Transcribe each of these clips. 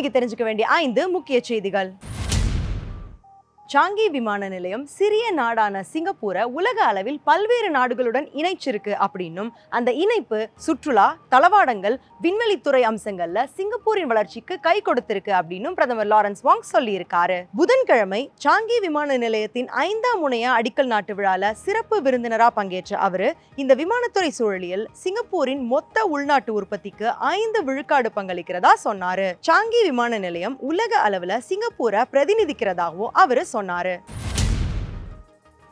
இன்னைக்கு தெரிஞ்சுக்க வேண்டிய ஐந்து முக்கிய செய்திகள். சாங்கி விமான நிலையம் சிறிய நாடான சிங்கப்பூரை உலக அளவில் பல்வேறு நாடுகளுடன் இணைச்சிருக்கு அப்படின்னும் அந்த இணைப்பு சுற்றுலா தளவாடங்கள் விண்வெளித்துறை அம்சங்கள்ல சிங்கப்பூரின் வளர்ச்சிக்கு கை கொடுத்திருக்கு அப்படின்னும் பிரதமர் லாரன்ஸ் வாங் சொல்லியிருக்காரு. புதன்கிழமை சாங்கி விமான நிலையத்தின் ஐந்தாம் முனைய அடிக்கல் நாட்டு விழால சிறப்பு விருந்தினரா பங்கேற்ற அவரு இந்த விமானத்துறை சூழலில் சிங்கப்பூரின் மொத்த உள்நாட்டு உற்பத்திக்கு ஐந்து விழுக்காடு பங்களிக்கிறதா சொன்னாரு. சாங்கி விமான நிலையம் உலக அளவுல சிங்கப்பூரை பிரதிநிதிக்கிறதாகவும் அவரு சொன்னார். சொன்னாரு.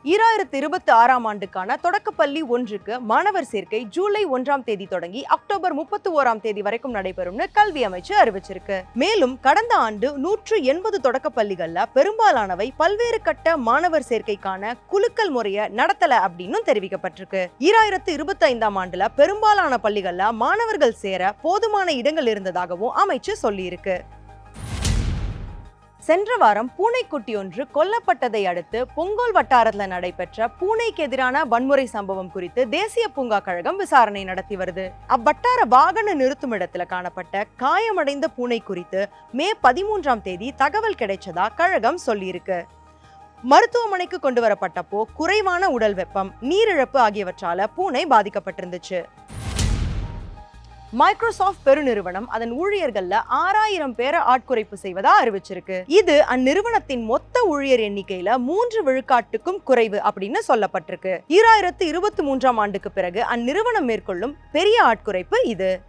ஈராயிரத்து இருபத்தி ஆறாம் ஆண்டுக்கான தொடக்கப்பள்ளி ஒன்றுக்கு மாணவர் சேர்க்கை ஜூலை ஒன்றாம் தேதி தொடங்கி அக்டோபர் முப்பத்தி ஓராம் தேதி வரைக்கும் நடைபெறும்னு கல்வி அமைச்சு அறிவிச்சிருக்கு. மேலும் கடந்த ஆண்டு நூற்று எண்பது தொடக்கப்பள்ளிகள்ல பெரும்பாலானவை பல்வேறு கட்ட மாணவர் சேர்க்கைக்கான குலுக்கல் முறைய நடத்தல அப்படின்னு தெரிவிக்கப்பட்டிருக்கு. ஈராயிரத்து இருபத்தி ஐந்தாம் ஆண்டுல பெரும்பாலான பள்ளிகள்ல மாணவர்கள் சேர போதுமான இடங்கள் இருந்ததாகவும் அமைச்சு சொல்லியிருக்கு. சென்ற வாரம் பூனைக்குட்டி ஒன்று கொல்லப்பட்டதை அடுத்து பொங்கோல் வட்டாரத்தில் நடைபெற்ற பூனைக்கு எதிரான வன்முறை சம்பவம் குறித்து தேசிய பூங்கா கழகம் விசாரணை நடத்தி வருது. அவ்வட்டார வாகன நிறுத்தும் இடத்துல காணப்பட்ட காயமடைந்த பூனை குறித்து மே பதிமூன்றாம் தேதி தகவல் கிடைச்சதா கழகம் சொல்லியிருக்கு. மருத்துவமனைக்கு கொண்டு வரப்பட்டப்போ குறைவான உடல் வெப்பம் நீரிழப்பு ஆகியவற்றால பூனை பாதிக்கப்பட்டிருந்துச்சு. மைக்ரோசாஃப்ட் பெருநிறுவனம் அதன் ஊழியர்கள்ல ஆறாயிரம் பேரை ஆட்குறைப்பு செய்வதா அறிவிச்சிருக்கு. இது அந்நிறுவனத்தின் மொத்த ஊழியர் எண்ணிக்கையில மூன்று விழுக்காட்டுக்கும் குறைவு அப்படின்னு சொல்லப்பட்டிருக்கு. ஈராயிரத்து இருபத்தி மூன்றாம் ஆண்டுக்கு பிறகு அந்நிறுவனம் மேற்கொள்ளும் பெரிய ஆட்குறைப்பு இது.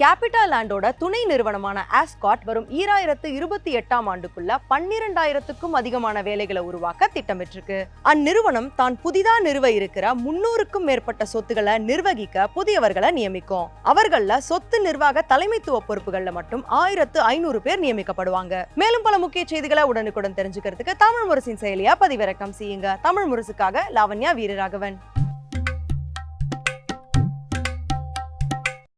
கேபிட்டல் லேண்டோட துணை நிறுவனமான ஆஸ்காட் வரும் ஈராயிரத்து இருபத்தி எட்டாம் ஆண்டுக்குள்ள பன்னிரெண்டாயிரத்துக்கும் அதிகமான வேலைகளை உருவாக்க திட்டமிட்டிருக்கு. அந்நிறுவனம் தான் புதிதா நிறுவ இருக்கிற முன்னூறுக்கும் மேற்பட்ட சொத்துக்களை நிர்வகிக்க புதியவர்களை நியமிக்கும். அவர்கள சொத்து நிர்வாக தலைமைத்துவ பொறுப்புகள்ல மட்டும் ஆயிரத்து ஐநூறு பேர் நியமிக்கப்படுவாங்க. மேலும் பல முக்கிய செய்திகளை உடனுக்குடன் தெரிஞ்சுக்கிறதுக்கு தமிழ் முரசின் செயலியா பதிவிறக்கம் செய்யுங்க. தமிழ் முரசுக்காக லாவண்யா வீரராகவன்.